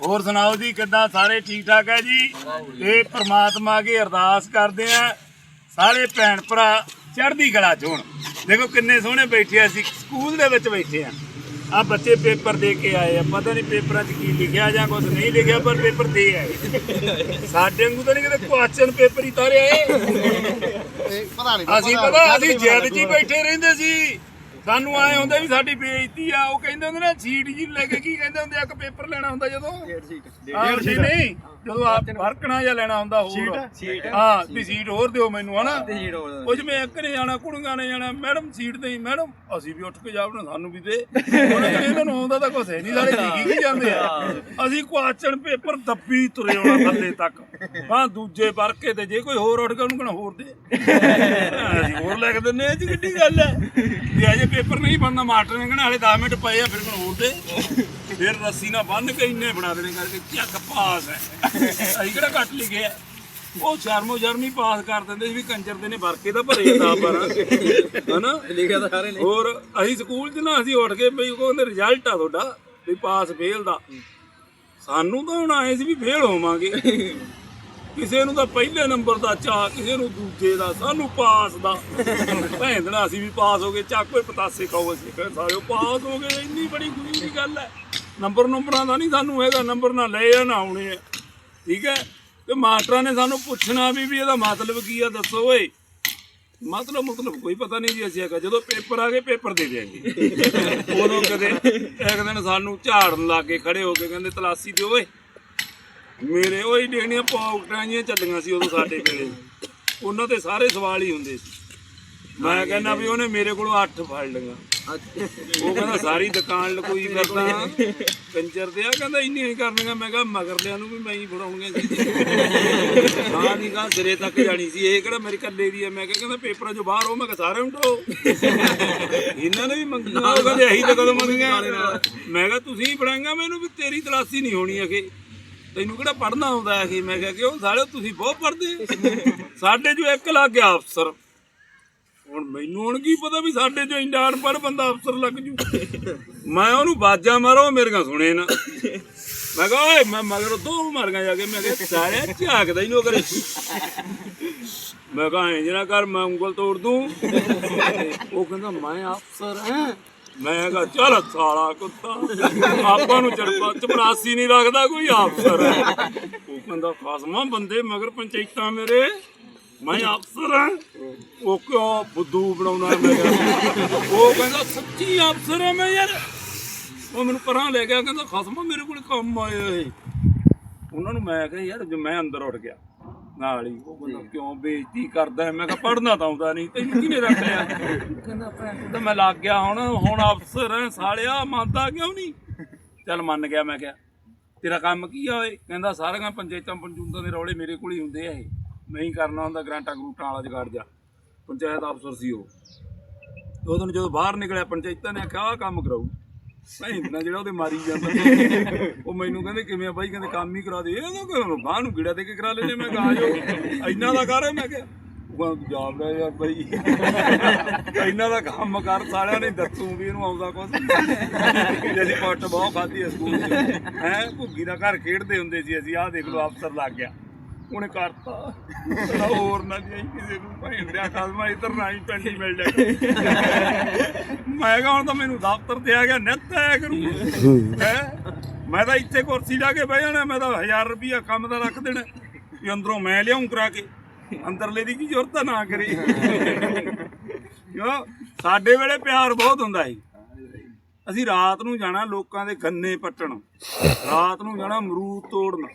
ਹੋਰ ਸੁਣਾਓ ਜੀ ਕਿੱਦਾਂ? ਸਾਰੇ ਠੀਕ ਠਾਕ ਹੈ ਜੀ? ਇਹ ਪ੍ਰਮਾਤਮਾ ਅੱਗੇ ਅਰਦਾਸ ਕਰਦੇ ਆ। ਸਾਰੇ ਭੈਣ ਭਰਾ ਚੜ੍ਹਦੀ ਕਲਾ ਚ ਹੋਣ। ਦੇਖੋ ਕਿੰਨੇ ਸੋਹਣੇ ਬੈਠੇ ਆ ਅਸੀਂ ਸਕੂਲ ਦੇ ਵਿੱਚ ਬੈਠੇ ਆ। ਆ ਬੱਚੇ ਪੇਪਰ ਦੇ ਕੇ ਆਏ ਆ। ਪਤਾ ਨਹੀਂ ਪੇਪਰਾਂ 'ਚ ਕੀ ਲਿਖਿਆ ਜਾਂ ਕੁਝ ਨਹੀਂ ਲਿਖਿਆ ਪਰ ਪੇਪਰ ਦੇ ਆਏ। ਸਾਡੇ ਵਾਂਗੂ ਤਾਂ ਨਹੀਂ ਕਿਤੇ ਕੁਐਸਚਨ ਪੇਪਰ ਹੀ ਤਾਰੇ ਆਏ। ਪਤਾ ਨਹੀਂ ਅਸੀਂ ਪਤਾ ਅਸੀਂ ਜੈਦ ਜੀ ਬੈਠੇ ਰਹਿੰਦੇ ਸੀ। ਸਾਨੂੰ ਆਏ ਹੁੰਦੇ ਵੀ ਸਾਡੀ ਬੇਇੱਜ਼ਤੀ ਆ ਉਹ ਕਹਿੰਦੇ ਹੁੰਦੇ ਨਾ ਸੀਟ ਜੀ ਲੈ ਕੇ ਕੀ ਕਹਿੰਦੇ ਹੁੰਦੇ ਆ ਇੱਕ ਪੇਪਰ ਲੈਣਾ ਹੁੰਦਾ ਜਦੋਂ? ਹਾਂ ਜੀ ਨਹੀਂ ਜਦੋਂ ਆ ਫਰਕਣਾ ਜਾਂ ਲੈਣਾ ਹੁੰਦਾ ਹੋਰ। ਹਾਂ ਵੀ ਸੀਟ ਹੋਰ ਦਿਓ ਮੈਨੂੰ ਹਨਾ? ਉਹ ਜਿਵੇਂ ਇੱਕ ਨੇ ਜਾਣਾ ਕੁੜੀਆਂ ਨੇ ਜਾਣਾ ਮੈਡਮ ਸੀਟ ਦੇਈ ਮੈਡਮ ਅਸੀਂ ਵੀ ਉੱਠ ਕੇ ਜਾਵਣਾ ਸਾਨੂੰ ਵੀ ਦੇ। ਉਹਨਾਂ ਨੇ ਇਹਨਾਂ ਨੂੰ ਆਉਂਦਾ ਤਾਂ ਕੁਛ ਹੈ ਨਹੀਂ ਸਾਰੇ ਲਿਖੀ ਕੀ ਜਾਂਦੇ ਆ। ਅਸੀਂ ਕੁਆਚਣ ਪੇਪਰ ਦੱਬੀ ਤੁਰੇ ਆਉਣਾ ਥੱਲੇ ਤੱਕ। ਹਾਂ ਦੂਜੇ ਵਰਕੇ ਤੇ ਜੇ ਕੋਈ ਹੋਰ ਉੱਠ ਗਿਆ ਉਹਨੂੰ ਕਹਣਾ ਹੋਰ ਦੇ। ਅਸੀਂ ਹੋਰ ਲਿਖ ਦਿੰਨੇ ਆ ਜੀ ਕਿੱਡੀ ਗੱਲ ਹੈ। ਜੇ ਅਜੇ ਪੇਪਰ ਨਹੀਂ ਬਣਨਾ ਮਾਸਟਰ ਨੇ ਹਲੇ 10 ਮਿੰਟ ਪਏ ਆ ਫਿਰ ਮੈਨੂੰ ਹੋਰ ਦੇ ਫਿਰ ਰੱਸੀ ਨਾਲ ਬੰਨ ਕੇ ਇੰਨੇ ਬਣਾ ਦੇਣੇ ਕਰਕੇ ਚੱਕ ਪਾਸ ਹੈ। ਅਸੀਂ ਕਿਹੜਾ ਕੱਟ ਲਿਖੇ ਆ। ਉਹ ਸ਼ਰਮੋ ਸ਼ਰਮੀ ਪਾਸ ਕਰ ਦਿੰਦੇ ਸੀ ਵੀ ਕੰਜਰ ਦੇ ਨੇ ਵਰਕੇ ਤਾਂ ਭਰੇ ਦਾ ਪਰ ਹਨਾ? ਲਿਖਿਆ ਤਾਂ ਸਾਰੇ ਨੇ। ਹੋਰ ਅਸੀਂ ਸਕੂਲ 'ਚ ਨਾ ਅਸੀਂ ਉੱਠ ਕੇ ਬਈ ਉਹ ਕਹਿੰਦੇ ਰਿਜ਼ਲਟ ਆ ਤੁਹਾਡਾ ਵੀ ਪਾਸ ਫੇਲ ਦਾ। ਸਾਨੂੰ ਤਾਂ ਹੁਣ ਆਏ ਸੀ ਵੀ ਫੇਲ ਹੋਵਾਂਗੇ। ਕਿਸੇ ਨੂੰ ਤਾਂ ਪਹਿਲੇ ਨੰਬਰ ਦਾ ਚਾਹ, ਕਿਸੇ ਨੂੰ ਦੂਜੇ ਦਾ, ਸਾਨੂੰ ਪਾਸ ਦਾ। ਭੈਂਦਣਾ ਅਸੀਂ ਵੀ ਪਾਸ ਹੋ ਗਏ ਚੱਕ ਕੋਈ ਪਤਾਸੇ ਖਾਓ ਅਸੀਂ। ਕਹਿੰਦੇ ਸਾਰੇ ਪਾਸ ਹੋ ਗਏ, ਇੰਨੀ ਬੜੀ ਖੁਸ਼ੀ ਦੀ ਗੱਲ ਹੈ। ਨੰਬਰ ਨੰਬਰਾਂ ਦਾ ਨਹੀਂ ਸਾਨੂੰ ਇਹਦਾ ਨੰਬਰ ਨਾ ਲਏ ਆ, ਨਾ ਆਉਣੇ ਆ। ਠੀਕ ਹੈ? ਤੇ ਮਾਸਟਰਾਂ ਨੇ ਸਾਨੂੰ ਪੁੱਛਣਾ ਵੀ ਵੀ ਇਹਦਾ ਮਤਲਬ ਕੀ ਆ, ਦੱਸੋ ਓਏ। ਮਤਲਬ ਮਤਲਬ ਕੋਈ ਪਤਾ ਨਹੀਂ ਜੀ ਅਸੀਂ ਹੈਗਾ। ਜਦੋਂ ਪੇਪਰ ਆ ਗਏ, ਪੇਪਰ ਦੇ ਦਿਆਂਗੇ। ਉਦੋਂ ਕਦੇ ਇੱਕ ਦਿਨ ਸਾਨੂੰ ਝਾੜਨ ਲੱਗ ਕੇ ਖੜੇ ਹੋ ਕੇ, ਕਹਿੰਦੇ ਤਲਾਸੀ ਦਿਓ ਓਏ। ਮੇਰੇ ਉਹੀ ਡੇਣੀਆਂ ਪੌਕਟਾਂ ਜੀਆਂ ਚੱਲੀਆਂ ਸੀ ਉਦੋਂ ਸਾਡੇ ਵੇਲੇ ਉਹਨਾਂ ਤੇ ਸਾਰੇ ਸਵਾਲ ਹੀ ਹੁੰਦੇ ਸੀ। ਮੈਂ ਕਹਿੰਦਾ ਵੀ ਉਹਨੇ ਮੇਰੇ ਕੋਲੋਂ 8 ਫੜ ਲਈਆਂ। ਉਹ ਕਹਿੰਦਾ ਸਾਰੀ ਦੁਕਾਨ ਲਕੋਈ ਫਿਰਦਾ। ਕੰਜਰ ਦੇ ਆ ਕਹਿੰਦਾ ਇੰਨੀਆਂ ਹੀ ਕਰਨੀਆਂ। ਮੈਂ ਕਿਹਾ ਮਗਰਲਿਆਂ ਨੂੰ ਵੀ ਮੈਂ ਹੀ ਫੜਾਉਣੀਆਂ ਸੀ। ਹਾਂ ਨਹੀਂ ਗਾ ਸਿਰੇ ਤੱਕ ਜਾਣੀ ਸੀ। ਇਹ ਕਿਹੜਾ ਮੇਰੇ ਕੱਲੇ ਦੀ ਹੈ ਮੈਂ ਕਿਹਾ ਕਹਿੰਦਾ ਪੇਪਰਾਂ ਚੋਂ ਬਾਹਰ ਹੋ ਮੈਂ ਕਿਹਾ ਸਾਰੇ ਉਠੋ ਇਹਨਾਂ ਨੇ ਵੀ ਉਹ ਕਹਿੰਦੇ ਅਸੀਂ ਤਾਂ ਕਦੋਂ ਮੰਗੀਆਂ। ਮੈਂ ਕਿਹਾ ਤੁਸੀਂ ਹੀ ਫੜਾਈਆਂ ਮੈਨੂੰ ਵੀ ਤੇਰੀ ਤਲਾਸੀ ਨਹੀਂ ਹੋਣੀ ਅਖੇ। ਤੈਨੂੰ ਕਿਹੜਾ ਪੜਨਾ ਆਉਂਦਾ ਹੈ ਕਿ ਮੈਂ ਕਿਹਾ ਕਿ ਉਹ ਤੁਸੀਂ ਬਹੁਤ ਪੜਦੇ ਸਾਡੇ ਜੋ ਇੱਕ ਲੱਗ ਗਿਆ ਅਫਸਰ। ਹੁਣ ਮੈਨੂੰ ਹੁਣ ਕੀ ਪਤਾ ਵੀ ਸਾਡੇ ਜੋ ਇੰਨਾ ਅਨਪੜ੍ਹ ਬੰਦਾ ਅਫਸਰ ਲੱਗ ਜੂ। ਮੈਂ ਉਹਨੂੰ ਬਾਜਾਂ ਮਾਰੋ ਮੇਰੀਆਂ ਸੁਣੇ ਨਾ। ਮੈਂ ਕਿਹਾ, ਓਏ, ਮੈਂ ਮਗਰ ਦੋ ਮਾਰੀਆਂ ਜਾ ਕੇ, ਮੈਂ ਕਿਹਾ, ਸਾਲਿਆ ਝਾਕਦਾ ਹੀ ਨੋ ਕਰੇ। ਮੈਂ ਕਿਹਾ ਇੰਜ ਨਾ ਕਰ, ਮੈਂ ਉਂਗਲ ਤੋੜ ਦੂੰ। ਉਹ ਕਹਿੰਦਾ, ਮੈਂ ਅਫਸਰ ਹਾਂ। ਮੈਂ ਕਿਹਾ, ਚੱਲ ਸਾਲਾ ਕੁੱਤਾ। ਆਪਾਂ ਨੂੰ ਚੜਪਾ ਚਪਰਾਸੀ ਨਹੀਂ ਰੱਖਦਾ ਕੋਈ ਅਫਸਰ ਉਹ ਕਹਿੰਦਾ, ਖਾਸਮਾ ਬੰਦੇ, ਮਗਰ ਪੰਚਾਇਤਾਂ ਮੇਰੇ। ਮੈਂ ਅਫਸਰ ਹਾਂ। ਉਹ ਕਿਉਂ ਬੁੱਧੂ ਬਣਾਉਣਾ ਮੈਂ ਉਹ ਕਹਿੰਦਾ, ਸੱਚੀ ਅਫਸਰ ਹਾਂ ਮੈਂ ਯਾਰ। ਉਹ ਮੈਨੂੰ ਪਰਾਂ ਲੈ ਗਿਆ, ਕਹਿੰਦਾ, ਖਸਮਾ ਮੇਰੇ ਕੋਲ ਕੰਮ ਆਇਆ ਏ ਉਹਨਾਂ ਨੂੰ ਮੈਂ ਕਿਹਾ, ਯਾਰ, ਜੇ ਮੈਂ ਅੰਦਰ ਉੱਠ ਗਿਆ। ਨਾਲ ਹੀ। ਉਹ ਕਹਿੰਦਾ ਕਿਉਂ ਬੇਇੱਜ਼ਤੀ ਕਰਦਾ? ਮੈਂ ਕਿਹਾ ਪੜਨਾ ਤਾਂ ਆਉਂਦਾ ਨਹੀਂ। ਤੈਨੂੰ ਕਿਹਨੇ ਰੱਖ ਲਿਆ ਕਹਿੰਦਾ ਭੈਣ ਤਾਂ ਮੈਂ ਲੱਗ ਗਿਆ ਹੁਣ ਹੁਣ ਅਫਸਰ ਹੈ ਸਾਲਿਆ ਮੰਨਦਾ ਕਿਉਂ ਨਹੀਂ? ਚੱਲ ਮੰਨ ਗਿਆ ਮੈਂ ਕਿਹਾ ਤੇਰਾ ਕੰਮ ਕੀ ਆ ਓਏ? ਕਹਿੰਦਾ ਸਾਰੀਆਂ ਪੰਚਾਇਤਾਂ ਪੰਚੂਤਾਂ ਦੇ ਰੌਲੇ ਮੇਰੇ ਕੋਲ ਹੀ ਹੁੰਦੇ ਆ ਇਹ। ਮੈਂ ਹੀ ਕਰਨਾ ਹੁੰਦਾ ਗ੍ਰਾਂਟਾਂ ਗਰੂਟਾਂ ਵਾਲਾ ਜਗਾੜ ਜਾ। ਪੰਚਾਇਤ ਅਫਸਰ ਸੀ ਉਹ। ਦਿਨ ਜਦੋਂ ਬਾਹਰ ਨਿਕਲਿਆ ਪੰਚਾਇਤਾਂ ਨੇ ਆਖਿਆ ਆਹ ਕੰਮ ਕਰਾਊ ਭੈਂਦਣਾ ਜਿਹੜਾ ਉਹਦੇ ਮਾਰੀ ਜਾਂਦਾ ਉਹ ਮੈਨੂੰ ਕਹਿੰਦੇ, ਕਿਵੇਂ ਆ ਬਾਈ? ਕਹਿੰਦੇ, ਕੰਮ ਹੀ ਕਰਾ ਦੇ। ਇਹ ਤਾਂ ਕਰੋ ਬਾਹਰ ਨੂੰ ਗੀੜਾ ਦੇ ਕੇ ਕਰਾ ਲੈਨੇ ਮੈਂ ਕਹਾ ਜੋ ਇੰਨਾ ਦਾ ਕਰ। ਮੈਂ ਕਿਹਾ, ਉਹ ਜਾਬ ਲੈ ਯਾਰ ਬਾਈ। ਇੰਨਾ ਦਾ ਕੰਮ ਕਰ ਸਾਰਿਆਂ ਨੇ ਦੱਸੂ ਵੀ ਇਹਨੂੰ ਆਉਂਦਾ ਕੁਝ ਜੇ ਪੱਟ ਬਹੁਤ ਖਾਧੀ ਸਕੂਲ 'ਚ। ਹੈ, ਭੁੱਗੀ ਦਾ ਘਰ ਖੇਡਦੇ ਹੁੰਦੇ ਸੀ ਅਸੀਂ। ਆਹ ਦੇਖ ਲਓ, ਅਫਸਰ ਲੱਗ ਗਿਆ। ਉਹਨੇ ਕਰਤਾ। ਕਹਿੰਦਾ ਹੋਰ ਨਾ ਜਾਈ ਕਿਸੇ ਨੂੰ। ਭੈਂਦਿਆ ਕਦਮਾ ਇੱਧਰ ਨਾ ਹੀ ਪੈਂਟੀ ਮਿਲ ਜਾਏ। ਮੈਂ ਕਿਹਾ ਹੁਣ ਤਾਂ ਮੈਨੂੰ ਦਫ਼ਤਰ ਤੇ ਆ ਗਿਆ, ਨਿੱਤ ਆਇਆ ਕਰੂ। ਹੈ? ਮੈਂ ਤਾਂ ਇੱਥੇ ਕੁਰਸੀ ਲਾ ਕੇ ਬਹਿ ਜਾਣਾ, ਮੈਂ ਤਾਂ 1000 ਰੁਪਿਆ ਕੰਮ ਦਾ ਰੱਖ ਦੇਣਾ। ਵੀ ਅੰਦਰੋਂ ਮੈਂ ਲਿਆਉਂ ਕਰਾ ਕੇ। ਅੰਦਰਲੇ ਦੀ ਕੀ ਜ਼ਰੂਰਤ ਨਾ ਕਰੇ। ਕਿਉਂ? ਸਾਡੇ ਵੇਲੇ ਪਿਆਰ ਬਹੁਤ ਹੁੰਦਾ ਸੀ। ਅਸੀਂ ਰਾਤ ਨੂੰ ਜਾਣਾ ਲੋਕਾਂ ਦੇ ਗੰਨੇ ਪੱਟਣ। ਰਾਤ ਨੂੰ ਜਾਣਾ ਅਮਰੂਦ ਤੋੜਨ।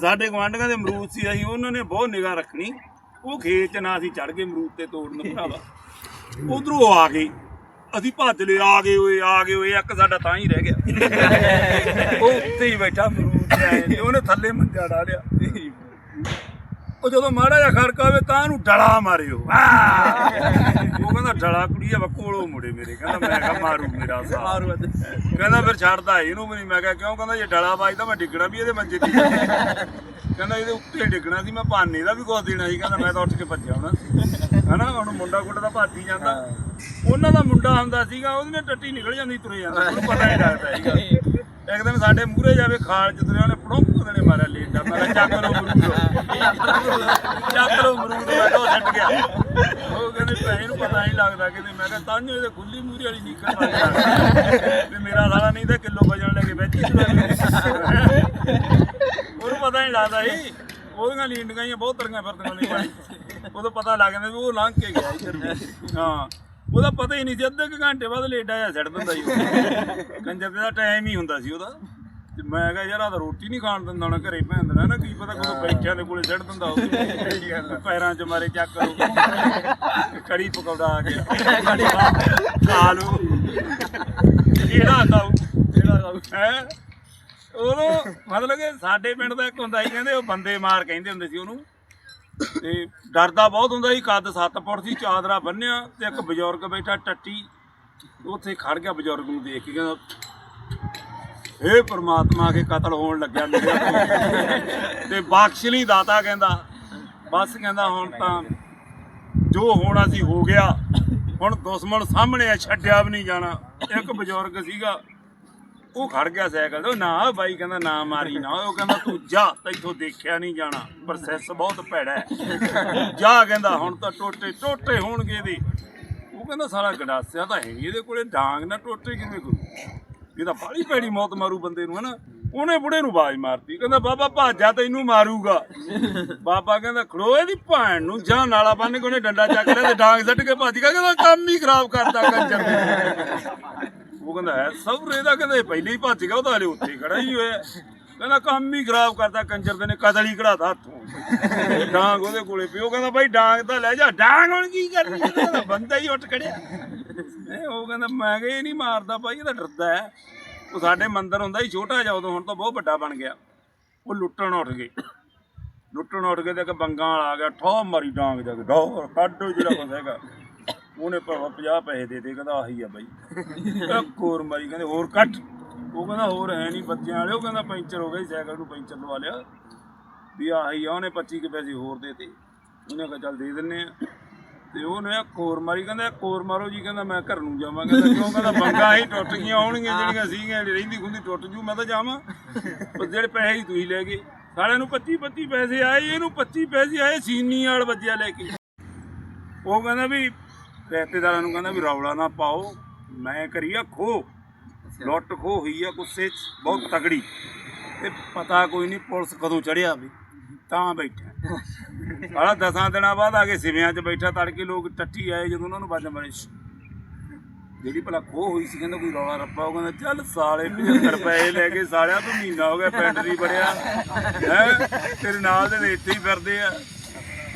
ਸਾਡੇ ਗਵਾਂਢੀਆਂ ਦੇ ਅਮਰੂਦ ਸੀ ਅਸੀਂ, ਉਹਨਾਂ ਨੇ ਬਹੁਤ ਨਿਗਾਹ ਰੱਖਣੀ। ਉਹ ਖੇਤ ਚ ਨਾ ਅਸੀਂ ਚੜ ਗਏ ਅਮਰੂਦ ਤੇ ਤੋੜਨ ਭਰਾਵਾ। ਉਧਰੋਂ ਆ ਗਏ। ਅਸੀਂ ਭੱਜ ਲਏ, ਆ ਗਏ ਓਏ, ਆ ਗਏ ਓਏ, ਇੱਕ ਸਾਡਾ ਤਾਂ ਹੀ ਰਹਿ ਗਿਆ। ਉਹ ਉੱਤੇ ਹੀ ਬੈਠਾ ਅਮਰੂਦ ਤੇ ਆਏ ਤੇ, ਉਹਨੇ ਥੱਲੇ ਮੰਜਾ ਡਾਲਿਆ ਉਹ ਜਦੋਂ ਮਾੜਾ ਜਿਹਾ ਖੜਕਾ ਆਵੇ ਤਾਂ ਉਹਨੂੰ ਡਲਾ ਮਾਰਿਓ! ਉਹ ਕਹਿੰਦਾ ਡਲਾ ਕੁੜੀਆ ਵਾ ਕੋਲੋਂ ਮੁੜੇ ਮੇਰੇ। ਕਹਿੰਦਾ ਮੈਂ ਕਿਹਾ ਮਾਰੂ ਮੇਰਾ ਸਾਹ ਮਾਰੂ ਕਹਿੰਦਾ ਫਿਰ ਛੱਡਦਾ ਇਹਨੂੰ ਵੀ ਨਹੀਂ। ਮੈਂ ਕਿਹਾ ਕਿਉਂ? ਕਹਿੰਦਾ ਜੇ ਡਲਾ ਵੱਜਦਾ ਮੈਂ ਡਿੱਗਣਾ ਵੀ ਇਹਦੇ ਮੰਜੇ ਤੇ ਕਹਿੰਦਾ ਇਹਦੇ ਉੱਤੇ ਡਿੱਗਣਾ ਸੀ ਮੈਂ ਭਾਨੇ ਦਾ ਵੀ ਕੁਝ ਦੇਣਾ ਸੀ। ਕਹਿੰਦਾ ਮੈਂ ਤਾਂ ਉੱਠ ਕੇ ਭੱਜਿਆ ਹੋਣਾ। ਹਨਾ ਹੁਣ ਮੁੰਡਾ ਕੁੱਟ ਦਾ ਭੱਜੀ ਜਾਂਦਾ। ਉਹਨਾਂ ਦਾ ਮੁੰਡਾ ਹੁੰਦਾ ਸੀਗਾ ਉਹਦੀ ਨਾ ਟੱਟੀ ਨਿਕਲ ਜਾਂਦੀ ਤੁਰੇ ਜਾਂਦਾ। ਉਹਨੂੰ ਪਤਾ ਨਹੀਂ ਲੱਗਦਾ ਸੀਗਾ। ਇੱਕ ਦਿਨ ਸਾਡੇ ਮੂਹਰੇ ਜਾਵੇ ਖਾਲ ਚ ਤੁਰਿਆ ਉਹਨੇ ਪੜੋਂਕੂ ਦੇਣੇ ਮਾਰਿਆ ਲੇਟਾ ਮੈਂ ਕਿਹਾ ਚੱਕ ਲੋ ਮਰੂਦ ਚੱਕ ਲੋ ਮਰੂਦ ਮੈਂ ਕਿਹਾ ਉਹ ਛੱਡ ਗਿਆ। ਉਹ ਕਹਿੰਦੇ ਪੈਸੇ ਨੂੰ ਪਤਾ ਨਹੀਂ ਲੱਗਦਾ, ਕਹਿੰਦੇ ਮੈਂ ਕਿਹਾ ਤਾਂ ਇਹਦੇ ਖੁੱਲੀ ਮੂਹਰੇ ਵਾਲੀ ਨਿਕਲ ਮਾਰੀ ਤੇ ਮੇਰਾ ਸਾਲਾ ਨਹੀਂ ਤਾਂ ਕਿਲੋ ਵਜਣ ਲੈ ਕੇ ਵਿੱਚ ਉਹਨੂੰ ਪਤਾ ਨਹੀਂ ਲੱਗਦਾ ਸੀ, ਉਹਦੀਆਂ ਲੀਂਡੀਆਂ ਹੀ ਬਹੁਤ ਤਰੀਆਂ ਫਿਰਦੀਆਂ ਨੇ ਉਦੋਂ ਪਤਾ ਲੱਗ ਜਾਂਦਾ ਉਹ ਲੰਘ ਕੇ ਗਿਆ ਇੱਧਰ ਹਾਂ, ਉਹਦਾ ਪਤਾ ਹੀ ਨਹੀਂ ਸੀ, ਅੱਧੇ ਘੰਟੇ ਬਾਅਦ ਲੇਡਾ ਜਾਂ ਛੱਡ ਦਿੰਦਾ ਸੀ ਕੰਜਰ ਦਾ ਟਾਈਮ ਹੀ ਹੁੰਦਾ ਸੀ ਉਹਦਾ। ਤੇ ਮੈਂ ਕਿਹਾ ਯਾਰ ਆ ਤਾਂ ਰੋਟੀ ਨਹੀਂ ਖਾਣ ਦਿੰਦਾ ਨਾ ਘਰੇ ਭੈਣ ਦਾ ਨਾ ਕੀ ਪਤਾ ਕਦੋਂ ਬੈਠਿਆਂ ਦੇ ਕੋਲੇ ਛੱਡ ਦਿੰਦਾ ਉਹ ਪੈਰਾਂ 'ਚ ਮਾਰੇ ਚੱਕ ਕੜੀ ਪਕੌੜਾ ਆ ਗਿਆ ਖਾ ਲਓ ਕਿਹੜਾ ਖਾਊ? ਕਿਹੜਾ ਖਾਊ? ਹੈ? ਉਦੋਂ ਮਤਲਬ ਕਿ ਸਾਡੇ ਪਿੰਡ ਦਾ ਇੱਕ ਹੁੰਦਾ ਸੀ ਕਹਿੰਦੇ ਉਹ ਬੰਦੇ ਮਾਰ ਕਹਿੰਦੇ ਹੁੰਦੇ ਸੀ ਉਹਨੂੰ। ਤੇ ਡਰਦਾ ਬਹੁਤ ਹੁੰਦਾ ਸੀ ਕੱਦ 7 ਫੁੱਟ ਸੀ ਚਾਦਰਾ ਬੰਨਿਆ ਤੇ ਇੱਕ ਬਜ਼ੁਰਗ ਬੈਠਾ ਟੱਟੀ। ਉੱਥੇ ਖੜ ਗਿਆ ਬਜ਼ੁਰਗ ਨੂੰ ਦੇਖ ਕੇ ਕਹਿੰਦਾ ਏ ਪ੍ਰਮਾਤਮਾ ਕੇ ਕਤਲ ਹੋਣ ਲੱਗਿਆ ਮੇਰੇ ਤੋਂ। ਤੇ ਬਖਸ਼ ਲਈ ਦਾਤਾ ਕਹਿੰਦਾ, ਬਸ ਕਹਿੰਦਾ ਹੁਣ ਤਾਂ ਜੋ ਹੋਣਾ ਸੀ ਹੋ ਗਿਆ। ਹੁਣ ਦੁਸ਼ਮਣ ਸਾਹਮਣੇ ਆ, ਛੱਡਿਆ ਵੀ ਨਹੀਂ ਜਾਣਾ। ਇੱਕ ਬਜ਼ੁਰਗ ਸੀਗਾ, ਉਹ ਖੜ ਗਿਆ ਸਾਈਕਲ ਤੇ। ਨਾ, ਬਾਈ ਕਹਿੰਦਾ, ਨਾ ਮਾਰੀ ਨਾ। ਉਹ ਕਹਿੰਦਾ, ਤੂੰ ਜਾ, ਤੈਥੋਂ ਦੇਖਿਆ ਨਹੀਂ ਜਾਣਾ। ਪ੍ਰੋਸੈਸ ਬਹੁਤ ਭੈੜਾ ਹੈ। ਜਾ ਕਹਿੰਦਾ, ਹੁਣ ਤਾਂ ਟੋਟੇ ਟੋਟੇ ਹੋਣਗੇ ਇਹਦੇ। ਉਹ ਕਹਿੰਦਾ ਸਾਰਾ ਗਡਾਸਿਆ ਤਾਂ ਹੈ ਨਹੀਂ ਇਹਦੇ ਕੋਲੇ। ਡਾਂਗ ਨਾ ਟੋਟੇ ਕਿਵੇਂ ਕਰੂ ਇਹ ਤਾਂ ਬਾਲੀ ਪੈੜੀ ਮੌਤ ਮਾਰੂ ਬੰਦੇ ਨੂੰ, ਹਨਾ? ਉਹਨੇ ਬੁੜੇ ਨੂੰ ਬਾਜ ਮਾਰਤੀ, ਕਹਿੰਦਾ, ਬਾਬਾ, ਭਾਜਾ ਤੈਨੂੰ ਮਾਰੂਗਾ। ਬਾਬਾ ਕਹਿੰਦਾ, ਖੜੋ, ਇਹਦੀ ਭੈਣ ਨੂੰ ਜਾਂ ਨਾਲਾ ਬੰਨ ਕੇ ਉਹਨੇ ਡੰਡਾ ਚੱਕ ਲਿਆ ਤੇ ਡਾਂਗ ਸੱਟ ਕੇ ਭੱਜ ਗਿਆ। ਕਹਿੰਦਾ, ਕੰਮ ਹੀ ਖਰਾਬ ਕਰਦਾ ਕੰਜਰ ਉਹ ਕਹਿੰਦਾ ਹੈ ਸਵਰੇ ਦਾ ਕਹਿੰਦਾ, ਇਹ ਪਹਿਲੇ ਹੀ ਭੱਜ ਗਿਆ ਉਹ ਤਾਂ ਹਲੇ ਉੱਥੇ ਖੜਾ ਹੀ ਹੋਇਆ। ਕਹਿੰਦਾ ਕੰਮ ਹੀ ਖਰਾਬ ਕਰਦਾ ਕੰਜਰ ਦੇ ਨੇ ਕਤਲ ਹੀ ਕਢਾਤਾ ਹੱਥੋਂ। ਡਾਂਗ ਉਹਦੇ ਕੋਲੇ ਪਿਓ ਕਹਿੰਦਾ ਬਾਈ ਡਾਂਗ ਤਾਂ ਲੈ ਜਾ, ਡਾਂਗ ਹੁਣ ਕੀ ਕਰਨੀ ਇਹ ਬੰਦਾ ਹੀ ਉੱਠ ਖੜਿਆ। ਉਹ ਕਹਿੰਦਾ ਮੈਂ ਕਿਹਾ ਇਹ ਨਹੀਂ ਮਾਰਦਾ ਬਾਈ, ਇਹ ਤਾਂ ਡਰਦਾ ਹੈ। ਉਹ ਸਾਡੇ ਮੰਦਰ ਹੁੰਦਾ ਸੀ ਛੋਟਾ ਜਿਹਾ, ਉਦੋਂ ਹੁਣ ਤਾਂ ਬਹੁਤ ਵੱਡਾ ਬਣ ਗਿਆ। ਉਹ ਲੁੱਟਣ ਉੱਠ ਗਏ। ਲੁੱਟਣ ਉੱਠ ਗਏ ਤੇ ਇੱਕ ਬੰਗਾਂ ਵਾਲਾ ਆ ਗਿਆ ਠੋ ਮਾਰੀ ਡਾਂਗ ਜਾ ਕੇ। ਡੋਰ ਕੱਢੋ ਜਿਹੜਾ ਕੁਛ ਹੈਗਾ। ਉਹਨੇ ਭਾਵੇਂ 50 ਪੈਸੇ ਦੇ ਦੇ ਕਹਿੰਦਾ ਆਹੀ ਆ ਬਾਈ। ਕੋਰ ਮਾਰੀ, ਕਹਿੰਦੇ ਹੋਰ ਕੱਟ ਉਹ ਕਹਿੰਦਾ ਹੋਰ ਹੈ ਨਹੀਂ ਬੱਚਿਆਂ ਵਾਲੇ ਉਹ ਕਹਿੰਦਾ ਪੈਂਚਰ ਹੋ ਗਿਆ ਸੀ, ਸਾਈਕਲ ਨੂੰ ਪੈਂਚਰ ਲਵਾ ਲਿਆ। ਵੀ ਆਹੀ ਆ ਉਹਨੇ 25 ਕੇ ਪੈਸੇ ਹੋਰ ਦੇਤੇ। ਉਹਨੇ ਕਿਹਾ ਚੱਲ ਦੇ ਦਿੰਨੇ ਆ। ਤੇ ਉਹਨੇ ਇੱਕ ਹੋਰ ਮਾਰੀ ਕਹਿੰਦਾ ਇੱਕ ਹੋਰ ਮਾਰੋ ਜੀ ਕਹਿੰਦਾ ਮੈਂ ਘਰ ਨੂੰ ਜਾਵਾਂ। ਕਹਿੰਦਾ ਕਿਉਂ? ਕਹਿੰਦਾ ਬੰਗਾ ਹੀ ਟੁੱਟ ਗਈਆਂ ਹੋਣਗੀਆਂ ਜਿਹੜੀਆਂ ਸੀਗੀਆਂ ਰਹਿੰਦੀ ਖੁੰਦੀ ਟੁੱਟ ਜੂ ਮੈਂ ਤਾਂ ਜਾਵਾਂ। ਪਰ ਜਿਹੜੇ ਪੈਸੇ ਹੀ ਤੁਸੀਂ ਲੈ ਗਏ। ਸਾਲਿਆਂ ਨੂੰ 25 25 ਪੈਸੇ ਆਏ ਇਹਨੂੰ 25 ਪੈਸੇ ਆਏ ਸੀਨੀ ਵਾਲ ਵੱਜਿਆ ਲੈ ਕੇ। ਉਹ ਕਹਿੰਦਾ ਵੀ ਰਿਸ਼ਤੇਦਾਰਾਂ ਨੂੰ ਕਹਿੰਦਾ ਵੀ ਰੌਲਾ ਨਾ ਪਾਓ ਮੈਂ ਕਰੀ ਆ ਖੋ ਲੁੱਟ ਖੋ ਹੋਈ ਆ, ਗੁੱਸੇ 'ਚ, ਬਹੁਤ ਤਗੜੀ ਤੇ ਪਤਾ ਕੋਈ ਨਹੀਂ ਪੁਲਿਸ ਕਦੋਂ ਚੜਿਆ ਵੀ, ਤਾਂ ਬੈਠਾ। ਸਾਲਾ ਦਸਾਂ ਦਿਨਾਂ ਬਾਅਦ ਆ ਕੇ ਸਿਵਿਆਂ 'ਚ ਬੈਠਾ, ਤੜਕੇ ਲੋਕ ਟੱਟੀ ਆਏ ਜਦੋਂ ਉਹਨਾਂ ਨੂੰ ਬਾਜਾਂ ਮਾਰੇ। ਜਿਹੜੀ ਭਲਾ ਖੋ ਹੋਈ ਸੀ, ਕਹਿੰਦਾ ਕੋਈ ਰੌਲਾ ਰੱਪਾ, ਉਹ ਕਹਿੰਦਾ, ਚੱਲ ਸਾਲੇ 75 ਰੁਪਏ ਲੈ ਕੇ ਸਾਲਿਆ ਤੂੰ ਮਹੀਨਾ ਹੋ ਗਿਆ ਪਿੰਡ ਨਹੀਂ ਬੜਿਆ ਹੈ? ਤੇਰੇ ਨਾਲ ਦੇ ਇੱਥੇ ਹੀ ਫਿਰਦੇ ਆ।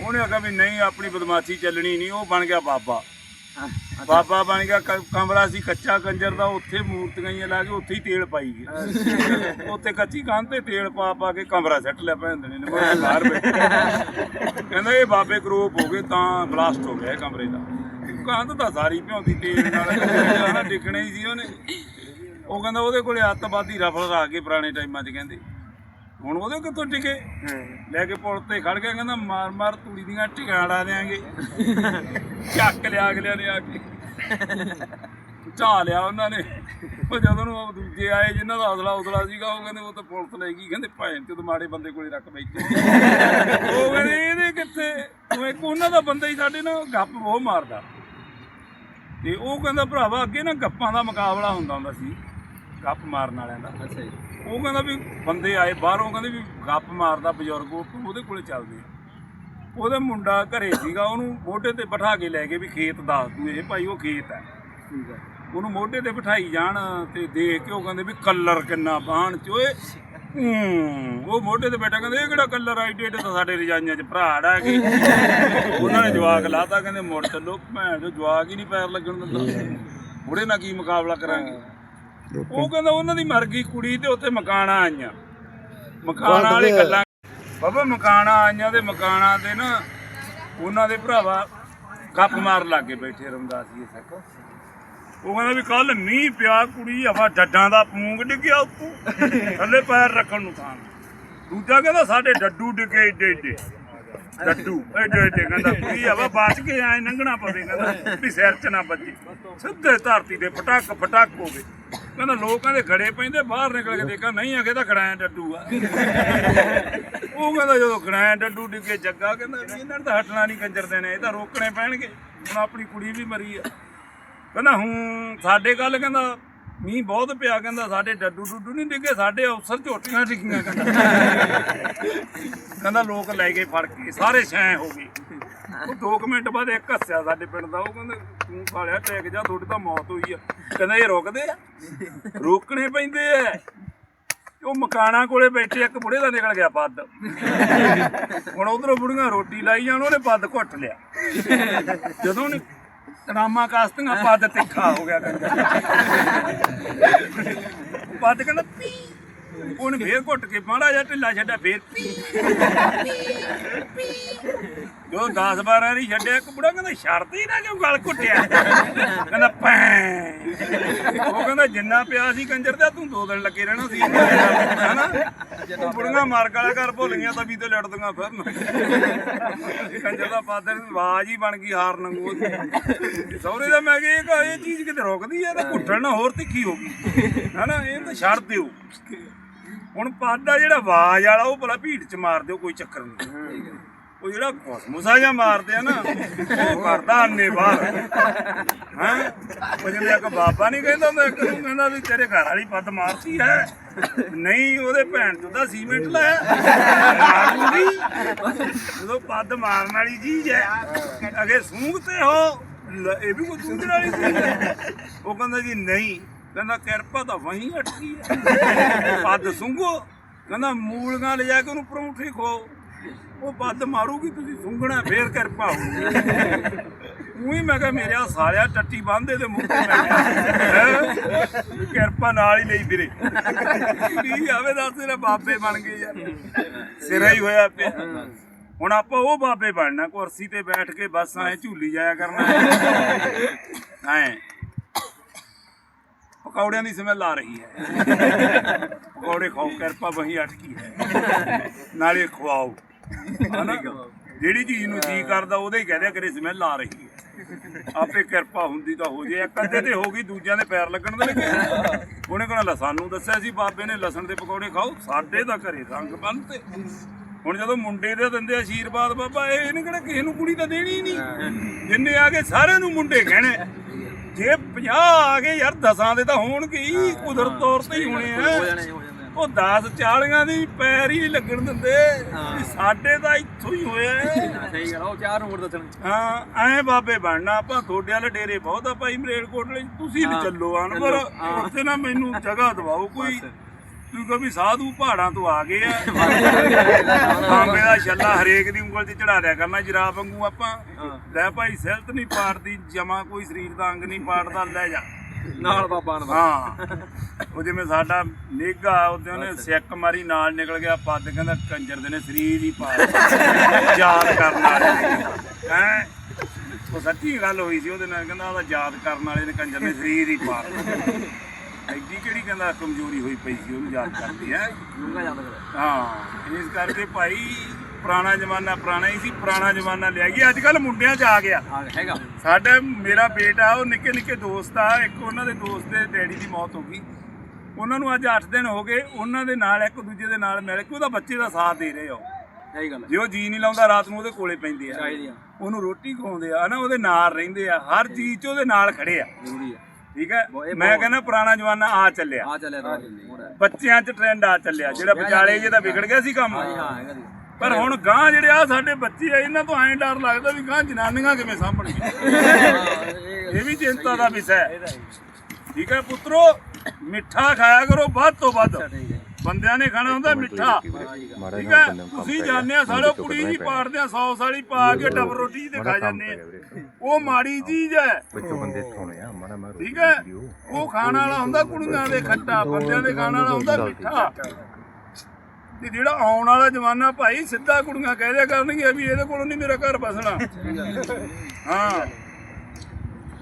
ਉਹਨੇ ਆਖਿਆ ਵੀ ਨਹੀਂ, ਆਪਣੀ ਬਦਮਾਸ਼ੀ ਚੱਲਣੀ ਨਹੀਂ, ਉਹ ਬਣ ਗਿਆ ਬਾਬਾ। ਬਾਬਾ ਬਣ ਗਿਆ ਕ- ਕਮਰਾ ਸੀ ਕੱਚਾ ਕੰਜਰ ਦਾ ਉੱਥੇ ਮੂਰਤੀਆਂ ਹੀ ਲਾ ਕੇ ਉੱਥੇ ਹੀ ਤੇਲ ਪਾਈ ਗਿਆ ਉੱਥੇ ਕੱਚੀ ਕੰਧ ਤੇ ਤੇਲ ਪਾ ਪਾ ਕੇ ਕਮਰਾ ਸੈੱਟ ਲਿਆ ਭੈਣ ਨੇ ਮੈਂ ਬਾਹਰ ਬੈਠਾ। ਕਹਿੰਦਾ ਇਹ ਬਾਬੇ ਗਰੂਪ ਹੋ ਗਏ ਤਾਂ ਬਲਾਸਟ ਹੋ ਗਿਆ ਇਹ ਕਮਰੇ ਦਾ। ਕੰਧ ਤਾਂ ਸਾਰੀ ਭਿਉਂਦੀ ਤੇਲ ਨਾਲ। ਡਿੱਗਣਾ ਹੀ ਸੀ ਉਹਨੇ। ਉਹ ਕਹਿੰਦਾ ਉਹਦੇ ਕੋਲੇ ਅੱਤਵਾਦੀ ਰਫਲ ਰੱਖ ਕੇ ਪੁਰਾਣੇ ਟਾਈਮਾਂ 'ਚ ਕਹਿੰਦੇ। ਹੁਣ ਉਹਦੇ ਕਿੱਥੋਂ ਟਿਕੇ ਲੈ ਕੇ ਪੁਲ ਤੇ ਖੜ ਗਿਆ ਕਹਿੰਦਾ ਮਾਰ ਮਾਰ ਤੂੜੀ ਦੀਆਂ ਢਿਗਾੜਾ ਦੇਾਂਗੇ ਚੱਕ ਲਿਆ ਅਗਲਿਆਂ ਨੇ ਆ ਕੇ। ਝਾ ਲਿਆ ਉਹਨਾਂ ਨੇ। ਉਹ ਜਦੋਂ ਉਹ ਦੂਜੇ ਆਏ ਜਿਨ੍ਹਾਂ ਦਾ ਹੌਸਲਾ ਉਸਲਾ ਸੀਗਾ ਉਹ ਕਹਿੰਦੇ ਉਹ ਤਾਂ ਪੁਲਿਸ ਲੈ ਗਈ। ਕਹਿੰਦੇ ਭੈਣ ਤੇ ਮਾੜੇ ਬੰਦੇ ਕੋਲੇ ਰੱਖ ਬੈਠੇ। ਉਹ ਕਹਿੰਦੇ ਇਹਦੇ ਕਿੱਥੇ? ਉਹ ਇੱਕ ਉਹਨਾਂ ਦਾ ਬੰਦਾ ਹੀ ਸਾਡੇ ਨਾਲ ਗੱਪ ਬਹੁਤ ਮਾਰਦਾ। ਤੇ ਉਹ ਕਹਿੰਦਾ ਭਰਾਵਾ ਅੱਗੇ ਨਾ ਗੱਪਾਂ ਦਾ ਮੁਕਾਬਲਾ ਹੁੰਦਾ ਹੁੰਦਾ ਸੀ। ਗੱਪ ਮਾਰਨ ਵਾਲਿਆਂ ਦਾ। ਅੱਛਾ ਜੀ। ਉਹ ਕਹਿੰਦਾ ਵੀ ਬੰਦੇ ਆਏ ਬਾਹਰੋਂ ਕਹਿੰਦੇ ਵੀ ਗੱਪ ਮਾਰਦਾ ਬਜ਼ੁਰਗ ਉਹ- ਉਹਦੇ ਕੋਲੇ ਚੱਲਦੇ ਆ। ਉਹਦਾ ਮੁੰਡਾ ਘਰੇ ਸੀਗਾ ਉਹਨੂੰ ਮੋਢੇ ਤੇ ਬਿਠਾ ਕੇ ਲੈ ਗਏ ਵੀ ਖੇਤ ਦੱਸ ਤੂੰ ਇਹ ਭਾਈ ਉਹ ਖੇਤ ਹੈ ਠੀਕ ਹੈ ਉਹਨੂੰ ਮੋਢੇ ਤੇ ਬਿਠਾਈ ਜਾਣ ਤੇ ਦੇਖ ਕੇ ਉਹ ਕਹਿੰਦੇ ਵੀ ਕਲਰ ਕਿੰਨਾ ਬਾਣ ਚ ਓਏ ਹੂੰ ਉਹ ਮੋਢੇ ਤੇ ਬੈਠਾ ਕਹਿੰਦੇ ਇਹ ਕਿਹੜਾ ਕਲਰ ਆਈ ਡੇਟ ਤਾਂ ਸਾਡੇ ਰਜਾਈਆਂ ਚ ਭਰਾੜ ਆ ਗਈ ਉਹਨਾਂ ਨੇ ਜਵਾਕ ਲਾਤਾ ਕਹਿੰਦੇ ਮੁੜ ਚੱਲੋ ਭੈਣ ਜੋ ਜਵਾਕ ਹੀ ਨਹੀਂ ਪੈਰ ਲੱਗਣ ਦਿੰਦਾ। ਬੁੜੇ ਨਾਲ ਕੀ ਮੁਕਾਬਲਾ ਕਰਾਂਗੇ। ਉਹ ਕਹਿੰਦਾ ਉਹਨਾਂ ਦੀ ਮਰ ਗਈ ਕੁੜੀ ਤੇ ਉੱਥੇ ਮਕਾਨਾਂ ਆਈਆਂ। ਮਕਾਨਾਂ ਵਾਲੀ ਗੱਲਾਂ ਬਾਬਾ ਮਕਾਨਾਂ ਆਈਆਂ ਤੇ ਮਕਾਨਾਂ ਤੇ ਨਾ ਉਹਨਾਂ ਦੇ ਭਰਾਵਾ ਗੱਪ ਮਾਰ ਲੱਗੇ ਬੈਠੇ ਰਮਦਾਸੀਏ ਸੱਕ ਉਹ ਕਹਿੰਦਾ ਵੀ ਕੱਲ ਮੀਂਹ ਪਿਆ ਕੁੜੀ ਹਵਾ ਡੱਡਾਂ ਦਾ ਪੂੰਗ ਡਿੱਗਿਆ ਉੱਤੋਂ। ਥੱਲੇ ਪੈਰ ਰੱਖਣ ਨੂੰ ਥਾਂ। ਦੂਜਾ ਕਹਿੰਦਾ ਸਾਡੇ ਡੱਡੂ ਡਿੱਗੇ ਏਡੇ ਏਡੇ। ਡੱਡੂ ਏਡੇ ਏਡੇ ਕਹਿੰਦਾ ਕੁੜੀ ਹਵਾ ਬਚ ਕੇ ਆਏ ਲੰਘਣਾ ਪਵੇ ਕਹਿੰਦਾ ਵੀ ਸਿਰ 'ਚ ਨਾ ਵੱਜੇ। ਸਿੱਧੇ ਧਰਤੀ ਦੇ ਪਟਾਕ ਪਟਾਕ ਹੋ ਗਏ। ਕਹਿੰਦਾ ਲੋਕਾਂ ਦੇ ਖੜੇ ਪੈਂਦੇ, ਬਾਹਰ ਨਿਕਲ ਕੇ ਦੇਖਾਂ ਨਹੀਂ ਅਗੇ ਤਾਂ ਖੜਾਇਆ ਡੱਡੂ ਆ। ਉਹ ਕਹਿੰਦਾ ਜਦੋਂ ਖੜਾਇਆ ਡੱਡੂ ਡਿੱਗੇ ਜੱਗਾ, ਕਹਿੰਦਾ ਵੀ ਇਹਨਾਂ ਨੂੰ ਹਟਣਾ ਨਹੀਂ ਕੰਜਰ ਦੇ ਨੇ ਇਹ ਤਾਂ ਰੋਕਣੇ ਪੈਣਗੇ, ਹੁਣ ਆਪਣੀ ਕੁੜੀ ਵੀ ਮਰੀ ਆ। ਕਹਿੰਦਾ ਹੂੰ, ਸਾਡੇ ਗੱਲ ਕਹਿੰਦਾ, ਮੀਂਹ ਬਹੁਤ ਪਿਆ, ਕਹਿੰਦਾ ਸਾਡੇ ਡੱਡੂ ਡੁੱਡੂ ਨਹੀਂ ਡਿੱਗੇ, ਸਾਡੇ ਅਫਸਰ ਝੋਟੀਆਂ ਡਿੱਗੀਆਂ, ਕਹਿੰਦਾ। ਕਹਿੰਦਾ ਲੋਕ ਲੈ ਗਏ ਫੜ ਕੇ, ਸਾਰੇ ਛੈ ਹੋ ਗਏ। ਉਹ 2 ਮਿੰਟ ਬਾਅਦ ਇੱਕ ਹੱਸਿਆ ਸਾਡੇ ਪਿੰਡ ਦਾ, ਉਹ ਕਹਿੰਦਾ, ਤੂੰ ਸਾਲਿਆ ਟੈਕ ਜਾ, ਤੁਹਾਡੀ ਤਾਂ ਮੌਤ ਹੋਈ ਆ। ਕਹਿੰਦਾ, ਇਹ ਰੁਕਦੇ ਆ? ਰੋਕਣੇ ਪੈਂਦੇ ਆ। ਉਹ ਮਕਾਨਾਂ ਕੋਲੇ ਬੈਠੇ, ਇੱਕ ਬੁੜੇ ਦਾ ਨਿਕਲ ਗਿਆ ਪੱਦ ਹੁਣ ਉਧਰੋਂ ਬੁੜੀਆਂ ਰੋਟੀ ਲਾਈ ਜਾਣ, ਉਹਨੇ ਪੱਦ ਘੁੱਟ ਲਿਆ। ਜਦੋਂ ਉਹਨੇ ਤੜਾਮਾ ਕਾਸਤੀਆਂ ਪੱਦ ਤਿੱਖਾ ਹੋ ਗਿਆ ਕੰਜਰ ਪੱਦ ਕਹਿੰਦਾ, ਪੀ। ਉਹਨੇ ਫੇਰ ਘੁੱਟ ਕੇ ਮਾੜਾ ਜਿਹਾ ਢਿੱਲਾ ਛੱਡਿਆ, ਫੇਰ। ਜੋ 10 12 ਵਾਰੀ ਛੱਡਿਆ, ਇੱਕ ਬੁੜਾ ਕਹਿੰਦਾ ਛੱਡਦੀ ਨਾ ਕਿਉਂ ਗਲ ਘੁੱਟਿਆ? ਕਹਿੰਦਾ ਪੈ ਉਹ ਕਹਿੰਦਾ, ਜਿੰਨਾ ਪਿਆ ਸੀ ਕੰਜਰ ਦਾ, ਤੂੰ ਦੋ ਦਿਨ ਲੱਗੇ ਰਹਿਣਾ ਸੀ। ਹਨਾ? ਬੁੜੀਆਂ ਮਾਰ ਗਾਲਾ ਕਰ ਭੁੱਲੀਆਂ ਤਾਂ ਵੀ ਤੇ ਲੜਦੀਆਂ ਫਿਰਨ ਕੰਜਰ ਦਾ ਪਾਦਰ ਆਵਾਜ਼ ਹੀ ਬਣ ਗਈ ਹਾਰ ਨੰਗੂ ਸੌਰੇ ਦਾ ਮੈਂ ਕਿਹਾ, ਇਹ ਚੀਜ਼ ਕਿਤੇ ਰੁਕਦੀ ਆ ਤਾਂ ਘੁੱਟਣ ਨਾ ਹੋਰ ਤਿੱਖੀ ਹੋ ਗਈ। ਹਨਾ, ਇਹ ਤਾਂ ਛੱਡ ਦਿਓ। ਹੁਣ ਪਾਦਾ ਜਿਹੜਾ ਆਵਾਜ਼ ਵਾਲਾ, ਉਹ ਭਲਾ ਭੀੜ ਚ ਮਾਰ ਦਿਓ, ਕੋਈ ਚੱਕਰ ਨਹੀਂ। ਉਹ ਜਿਹੜਾ ਮੁਸਾ ਜਾਂ ਮਾਰਦੇ ਆ ਨਾ, ਉਹ ਕਰਦਾ ਅੰਨੇ ਬਾਹਰ। ਹਾਂ? ਉਹ ਜਿਵੇਂ ਇੱਕ ਬਾਬਾ ਨਹੀਂ ਕਹਿੰਦਾ ਹੁੰਦਾ, ਇੱਕ ਨੂੰ ਕਹਿੰਦਾ ਵੀ ਤੇਰੇ ਘਰ ਵਾਲੀ ਪੱਦ ਮਾਰਤੀ ਹੈ। ਨਹੀਂ, ਉਹਦੇ ਭੈਣ ਚੋਂ ਦਾ ਸੀਮੈਂਟ ਲਾਇਆ ਜਦੋਂ ਪੱਦ ਮਾਰਨ ਵਾਲੀ ਚੀਜ਼ ਹੈ, ਅਗੇ ਸੂੰਘ ਹੋ। ਇਹ ਵੀ ਕੋਈ ਸੂੰਘਣ ਵਾਲੀ ਚੀਜ਼ ਹੈ। ਉਹ ਕਹਿੰਦਾ ਜੀ, ਨਹੀਂ। ਕਹਿੰਦਾ ਕਿਰਪਾ ਤਾਂ ਵਹੀਂ ਅਟਕੀ ਹੈ। ਪੱਦ ਸੁੰਘੋ। ਕਹਿੰਦਾ ਮੂਲੀਆਂ ਲਿਜਾ ਕੇ ਉਹਨੂੰ ਪਰੌਂਠੀ ਖਵਾਓ। ਉਹ ਪੱਦ ਮਾਰੂਗੀ, ਤੁਸੀਂ ਸੁੰਘਣਾ, ਫੇਰ ਕਿਰਪਾ ਹੋਊਗੀ। ਉਹੀ ਮੈਂ ਕਿਹਾ, ਮੇਰੇ ਆ ਟੱਟੀ ਬੰਦੇ ਦੇ ਮੂੰਹ ਮੈਂ ਕਿਰਪਾ ਨਾਲ ਹੀ ਲਈ ਫਿਰੇ। ਕੀ ਆਵੇ, ਦੱਸ ਤੇਰੇ ਬਾਬੇ ਬਣ ਗਏ ਯਾਰ। ਸਿਰਾ ਹੀ ਹੋਇਆ ਪਿਆ। ਹੁਣ ਆਪਾਂ ਉਹ ਬਾਬੇ ਬਣਨਾ, ਕੁਰਸੀ ਤੇ ਬੈਠ ਕੇ ਬਸ ਐ ਝੂਲੀ ਜਾਇਆ ਕਰਨਾ। ਐ। ਪਕੌੜਿਆਂ ਦੀ ਸਮੈਲ ਆ ਰਹੀ ਹੈ। ਪਕੌੜੇ ਖਾਓ, ਕਿਰਪਾ ਵਹੀਂ ਅਟਕੀ ਹੈ। ਨਾਲੇ ਖਵਾਓ। ਹਨਾ? ਜਿਹੜੀ ਚੀਜ਼ ਨੂੰ ਜੀ ਕਰਦਾ, ਉਹਦੇ ਹੀ ਕਹਦਿਆ ਕਰੇ ਸਮੈਲ ਆ ਰਹੀ ਹੈ। ਆਪੇ ਕਿਰਪਾ ਹੁੰਦੀ ਤਾਂ ਹੋ ਜੇ, ਇੱਕ ਅੱਧੇ ਤੇ ਹੋ ਗਈ, ਦੂਜਿਆਂ ਦੇ ਪੈਰ ਲੱਗਣ ਦੇ ਲੱਗੇ। ਉਹਨੇ ਕਹਣਾ ਲਸਣ ਨੂੰ ਦੱਸਿਆ ਸੀ, ਬਾਬੇ ਨੇ ਲਸਣ ਦੇ ਪਕੌੜੇ ਖਾਓ, ਸਾਡੇ ਤਾਂ ਘਰੇ ਰੰਗ ਬੰਨ ਹੁਣ ਜਦੋਂ ਮੁੰਡੇ ਦੇ ਦਿੰਦੇ ਆਸ਼ੀਰਵਾਦ ਬਾਬਾ, ਇਹ ਨਹੀਂ ਕਿਹੜਾ ਕਿਸੇ ਨੂੰ ਕੁੜੀ ਤਾਂ ਦੇਣੀ ਨਹੀਂ। ਜਿੰਨੇ ਆ ਕੇ ਸਾਰਿਆਂ ਨੂੰ ਮੁੰਡੇ ਕਹਿਣੇ। ਜੇ 50 ਆ ਗਏ ਯਾਰ ਦਸਾਂ ਦੇ ਤਾਂ ਹੋਣਗੇ ਹੀ ਕੁਦਰਤ ਤੌਰ ਤੇ ਹੀ ਹੋਣੇ ਆ। ਉਹ 10 40ਾਂ ਦੀ ਪੈਰ ਹੀ ਨਹੀਂ ਲੱਗਣ ਦਿੰਦੇ। ਵੀ ਸਾਡੇ ਤਾਂ ਇੱਥੋਂ ਹੀ ਹੋਇਆ ਹੈ। ਸਹੀ ਗੱਲ ਆ, ਉਹ ਚਾਰ ਨੰਬਰ ਦੱਸਣ। ਹਾਂ ਐ ਬਾਬੇ ਬਣਨਾ ਆਪਾਂ ਤੁਹਾਡੇ ਵਾਲੇ ਡੇਰੇ ਬਹੁਤ ਆ ਭਾਈ ਮਰੇਲਕੋਟ ਲਈ ਤੁਸੀਂ ਵੀ ਚੱਲੋ ਪਰ ਉੱਥੇ ਨਾ ਮੈਨੂੰ ਜਗ੍ਹਾ ਦਵਾਓ ਕੋਈ। ਕਿਉਂਕਿ ਵੀ ਸਾਧੂ ਪਹਾੜਾਂ ਤੋਂ ਆ ਗਏ ਆ। ਬਾਬੇ ਦਾ ਛੱਲਾ ਹਰੇਕ ਦੀ ਉਂਗਲ 'ਤੇ ਚੜਾ ਦਿਆ ਕਰਨਾ ਜਰਾਬ ਵਾਂਗੂ ਆਪਾਂ ਲੈ ਭਾਈ ਸਿਲਤ ਨਹੀਂ ਪਾੜਦੀ ਜਮਾ ਕੋਈ ਸਰੀਰ ਦਾ ਅੰਗ ਨਹੀਂ ਪਾੜਦਾ ਲੈ ਜਾ। ਨਾਲ ਬਾਬਾ ਨੂੰ ਹਾਂ। ਉਹ ਜਿਵੇਂ ਸਾਡਾ ਨੇਗਾ ਉਹਦੇ ਉਹਨੇ ਸਿੱਕ ਮਾਰੀ ਨਾਲ ਨਿਕਲ ਗਿਆ ਪੱਦ ਕਹਿੰਦਾ ਕੰਜਰ ਦੇ ਨੇ ਸਰੀਰ ਹੀ ਪਾ ਯਾਦ ਕਰਨ ਵਾਲੇ ਹੈ? ਉਹ ਸੱਚੀ ਗੱਲ ਹੋਈ ਸੀ ਉਹਦੇ ਨਾਲ ਕਹਿੰਦਾ ਉਹਦਾ ਯਾਦ ਕਰਨ ਵਾਲੇ ਨੇ ਕੰਜਰ ਨੇ ਸਰੀਰ ਹੀ ਪਾ ਐਡੀ ਕਿਹੜੀ ਕਹਿੰਦਾ ਕਮਜ਼ੋਰੀ ਹੋਈ ਪਈ ਸੀ ਉਹਨੂੰ ਯਾਦ ਕਰਦੀ ਹੈ? ਲੂੰਗਾ ਜਾਂਦਾ ਫਿਰ ਹਾਂ ਇਸ ਕਰਕੇ ਭਾਈ ਪੁਰਾਣਾ ਜ਼ਮਾਨਾ ਪੁਰਾਣਾ ਹੀ ਸੀ ਪੁਰਾਣਾ ਜ਼ਮਾਨਾ ਲਿਆ ਗਿਆ ਅੱਜ ਕੱਲ ਮੁੰਡਿਆਂ 'ਚ ਆ ਗਿਆ। ਹੈਗਾ। ਸਾਡਾ ਮੇਰਾ ਬੇਟਾ ਉਹ ਨਿੱਕੇ ਨਿੱਕੇ ਦੋਸਤ ਆ ਇੱਕ ਉਹਨਾਂ ਦੇ ਦੋਸਤ ਦੇ ਡੈਡੀ ਦੀ ਮੌਤ ਹੋ ਗਈ। ਉਹਨਾਂ ਨੂੰ ਅੱਜ 8 ਦਿਨ ਹੋ ਗਏ ਉਹਨਾਂ ਦੇ ਨਾਲ ਇੱਕ ਦੂਜੇ ਦੇ ਨਾਲ ਮਿਲ ਕੇ ਉਹਦਾ ਬੱਚੇ ਦਾ ਸਾਥ ਦੇ ਰਹੇ ਉਹ। ਸਹੀ ਗੱਲ। ਜੇ ਉਹ ਜੀ ਨਹੀਂ ਲਾਉਂਦਾ ਰਾਤ ਨੂੰ ਉਹਦੇ ਕੋਲੇ ਪੈਂਦੇ ਆ। ਉਹਨੂੰ ਰੋਟੀ ਖਵਾਉਂਦੇ ਆ ਹਨਾ ਉਹਦੇ ਨਾਲ ਰਹਿੰਦੇ ਆ ਹਰ ਚੀਜ਼ 'ਚ ਉਹਦੇ ਨਾਲ ਖੜੇ ਆ। ਜ਼ਰੂਰੀ ਆ। ਠੀਕ ਹੈ? ਮੈਂ ਕਹਿੰਦਾ ਪੁਰਾਣਾ ਜ਼ਮਾਨਾ ਆ ਚੱਲਿਆ। ਆ ਚੱਲਿਆ ਬੱਚਿਆਂ 'ਚ ਟ੍ਰੈਂਡ ਆ ਚੱਲਿਆ। ਜਿਹੜਾ ਵਿਚਾਲੇ ਜੇ ਤਾਂ ਵਿਗੜ ਗਿਆ ਸੀ ਕੰਮ। ਹਾਂ ਹਾਂ ਪਰ ਹੁਣ ਗਾਂ ਜਿਹੜੇ ਆ ਸਾਡੇ ਬੱਚੇ ਆ ਇਹਨਾਂ ਤੋਂ ਐਂ ਡਰ ਲੱਗਦਾ ਵੀ ਗਾਂ ਜਨਾਨੀਆਂ ਕਿਵੇਂ ਸਾਂਭਣਗੇ ਇਹ ਵੀ ਚਿੰਤਾ ਦਾ ਵਿਸ਼ਾ ਹੈ। ਠੀਕ ਹੈ ਪੁੱਤਰੋ ਮਿੱਠਾ ਖਾਇਆ ਕਰੋ ਵੱਧ ਤੋਂ ਵੱਧ। ਬੰਦਿਆਂ ਨੇ ਖਾਣਾ ਹੁੰਦਾ ਮਿੱਠਾ। ਠੀਕ ਹੈ? ਤੁਸੀਂ ਜਾਣਦੇ ਆ ਸਾਲੋ ਕੁੜੀ ਜੀ ਪਾੜਦੇ ਆ 100 ਸਾਲੀ ਪਾ ਕੇ ਡਬਲ ਰੋਟੀ ਤੇ ਖਾ ਜਾਂਦੇ ਆ। ਉਹ ਮਾੜੀ ਚੀਜ਼ ਹੈ। ਵਿੱਚੋਂ ਬੰਦੇ ਥੋਣੇ ਆ ਮਾੜਾ ਮਾੜਾ ਠੀਕ ਹੈ? ਉਹ ਖਾਣ ਵਾਲਾ ਹੁੰਦਾ ਕੁੜੀਆਂ ਦੇ ਖੱਟਾ ਬੰਦਿਆਂ ਦੇ ਖਾਣ ਵਾਲਾ ਹੁੰਦਾ ਮਿੱਠਾ। ਤੇ ਜਿਹੜਾ ਆਉਣ ਵਾਲਾ ਜ਼ਮਾਨਾ ਭਾਈ ਸਿੱਧਾ ਕੁੜੀਆਂ ਕਹਿ ਦਿਆ ਕਰਨਗੀਆਂ ਵੀ ਇਹਦੇ ਕੋਲੋਂ ਨਹੀਂ ਮੇਰਾ ਘਰ ਬਸਣਾ ਹਾਂ।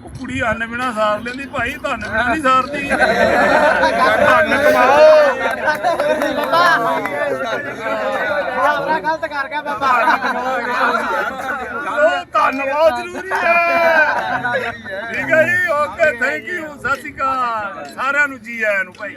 ਉਹ ਕੁੜੀ ਅੰਨ ਬਿਨਾ ਸਾਰ ਲੈਂਦੀ, ਭਾਈ ਧੰਨ ਬਿਨਾ ਨਹੀਂ ਸਾਰਦੀ। ਧੰਨ ਕਮਾਓ ਆਪਣਾ ਗਲਤ ਕਰ ਗਿਆ ਬਾਬਾ ਉਹ ਧੰਨਵਾਦ ਜ਼ਰੂਰੀ ਹੈ। ਠੀਕ ਹੈ ਜੀ, ਓਕੇ ਥੈਂਕ ਯੂ ਸਤਿ ਸ਼੍ਰੀ ਅਕਾਲ। ਸਾਰਿਆਂ ਨੂੰ ਜੀ ਆਇਆਂ ਨੂੰ, ਭਾਈ।